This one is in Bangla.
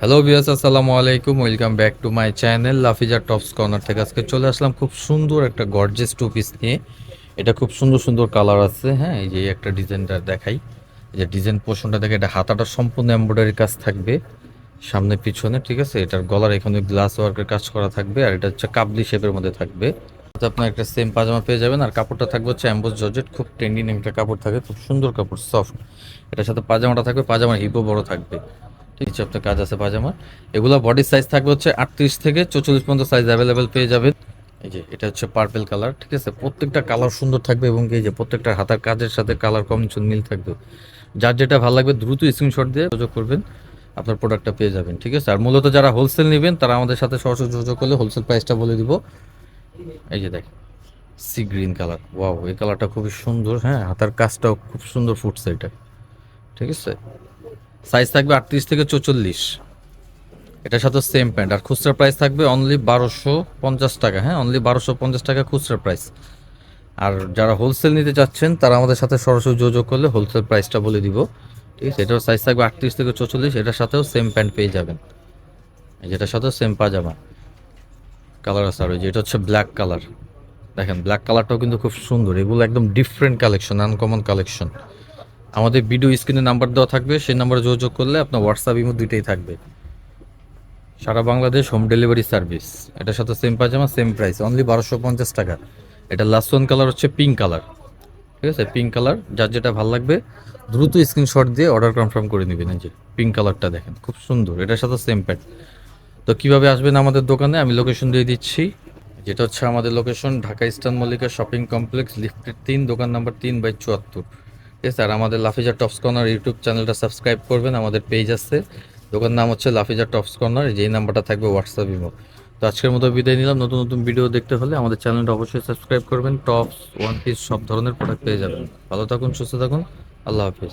হ্যালো বিয়াস আসসালামু আলাইকুম welcome back to my channel Lafiza tops corner থেকে আজকে চলে আসলাম খুব সুন্দর একটা গর্জেস টু পিস নিয়ে। এটা খুব সুন্দর সুন্দর কালার আছে হ্যাঁ এই যে একটা ডিজাইনটা দেখাই। যে ডিজাইন পোর্শনটা দেখে এটা হাতাটা সম্পূর্ণ এমব্রয়ডারি কাজ থাকবে, সামনে পিছনে, ঠিক আছে? এটার গলার এখানে গ্লাস ওয়ার্কের কাজ করা থাকবে, আর এটা হচ্ছে কাবলি শেপের মধ্যে থাকবে। আপনার একটা সেম পাজামা পেয়ে যাবেন, আর কাপড়টা থাকবে হচ্ছে অ্যাম্বোজ জর্জেট, খুব ট্রেন্ডিং একটা কাপড় থাকে, খুব সুন্দর কাপড় সফট এটার সাথে পাজামাটা থাকবে, পাজামার হিপও বড় থাকবে। ঠিক আছে আপনার কাজ আছে পাজামা এগুলো বডির সাইজ থাকবে হচ্ছে আটত্রিশ থেকে চৌচল্লিশ পর্যন্ত সাইজ অ্যাভেলেবেল পেয়ে যাবেন। এই যে, এটা হচ্ছে পার্পেল কালার ঠিক আছে? প্রত্যেকটা কালার সুন্দর থাকবে এবং এই যে প্রত্যেকটা হাতার কাজের সাথে কালার কম্বিনেশন মিল থাকবে। যার যেটা ভালো লাগবে দ্রুত স্ক্রিনশট দিয়ে যোগাযোগ করবেন, আপনার প্রোডাক্টটা পেয়ে যাবেন, ঠিক আছে? আর মূলত যারা হোলসেল নেবেন, তারা আমাদের সাথে সরাসরি যোগাযোগ করলে হোলসেল প্রাইসটা বলে দিব। এই যে দেখেন সি গ্রিন কালার ওয়াও এই কালারটা খুবই সুন্দর হ্যাঁ? হাতার কাজটাও খুব সুন্দর ফুটছে এটা, ঠিক আছে? সাইজ থাকবে আটত্রিশ থেকে চৌচল্লিশ। এটার সাথে সেম প্যান্ট আর খুচরা প্রাইস থাকবে অনলি বারোশো পঞ্চাশ টাকা। হ্যাঁ অনলি বারোশো পঞ্চাশ টাকা খুচরা প্রাইস আর যারা হোলসেল নিতে চাচ্ছেন, তারা আমাদের সাথে সরাসরি যোগাযোগ করলে হোলসেল প্রাইসটা বলে দিব। ঠিক আছে? এটার সাইজ থাকবে আটত্রিশ থেকে চৌচল্লিশ। এটার সাথেও সেম প্যান্ট পেয়ে যাবেন। যেটার সাথেও সেম পাজামা। কালার আছে আর। ওই যে এটা হচ্ছে ব্ল্যাক কালার দেখেন ব্ল্যাক কালারটাও কিন্তু খুব সুন্দর। এগুলো একদম ডিফারেন্ট কালেকশন আনকমন কালেকশন আমাদের ভিডিও স্ক্রিনে নাম্বার দেওয়া থাকবে, সেই নাম্বারে যোগাযোগ করলে আপনার হোয়াটসঅ্যাপ ইমো দুইটাই থাকবে। সারা বাংলাদেশ হোম ডেলিভারি সার্ভিস এটার সাথে সেম পাজামা সেম প্রাইস অনলি বারোশো পঞ্চাশ টাকা। এটা লাস্ট ওয়ান কালার হচ্ছে পিঙ্ক কালার ঠিক আছে? পিঙ্ক কালার যার যেটা ভালো লাগবে, দ্রুত স্ক্রিনশট দিয়ে অর্ডার কনফার্ম করে নেবেন। যে পিঙ্ক কালারটা দেখেন, খুব সুন্দর। এটার সাথে সেম প্যান্ট তো কীভাবে আসবেন আমাদের দোকানে? আমি লোকেশন দিয়ে দিচ্ছি। যেটা হচ্ছে আমাদের location Dhaka eastern Mallika shopping complex লিফটের তিন, দোকান নাম্বার তিন বাই চুয়াত্তর। ঠিক আছে আর আমাদের লাফিজা টপস কর্নার ইউটিউব চ্যানেলটা সাবস্ক্রাইব করবেন, আমাদের পেজ আছে। দোকান নাম হচ্ছে লাফিজা টপস কর্নার যেই নাম্বারটা থাকবে হোয়াটসঅ্যাপ ইমো তো আজকের মতো বিদায় নিলাম, নতুন নতুন ভিডিও দেখতে হলে আমাদের চ্যানেলটা অবশ্যই সাবস্ক্রাইব করবেন টপস ওয়ান পিস সব ধরনের প্রোডাক্ট পেয়ে যাবেন। ভালো থাকুন, সুস্থ থাকুন, আল্লাহ হাফিজ।